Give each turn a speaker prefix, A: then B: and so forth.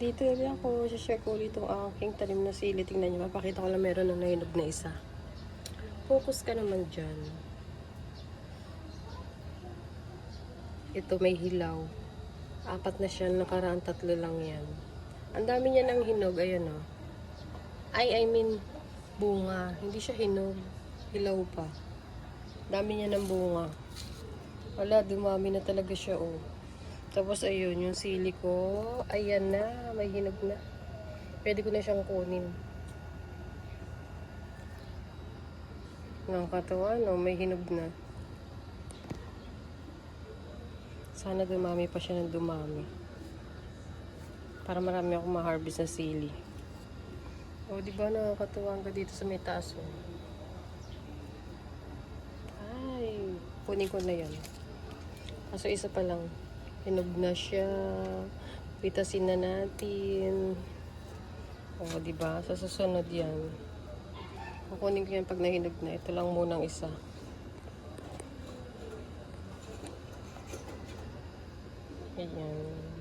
A: Dito ulit ako, share ko ulit itong aking tanim na sili. Tingnan nyo, papakita ko lang meron ng nahinog na isa. Focus ka naman dyan. Ito may hilaw. Apat na siya, nakaraan tatlo lang yan. Ang dami niya ng hinog, ayan o. Ay, I mean, bunga. Hindi siya hinog. Hilaw pa. Dami niya ng bunga. Wala, dumami na talaga siya oh. Tapos ayun, yung sili ko, ayan na, may hinog na. Pwede ko na siyang kunin. Nakakatawa, no? May hinog na. Sana dumami pa siya ng dumami. Para marami akong ma-harvest na sili. O, di ba nakakatuwa ka dito sa may taas, oh. Ay, kunin ko na yan. Kaso isa pa lang. Hinog na siya. Pitasin na natin. O, di ba? Sa susunod yan. Kukunin ko yan pag nahinog na. Ito lang munang isa. Ayan.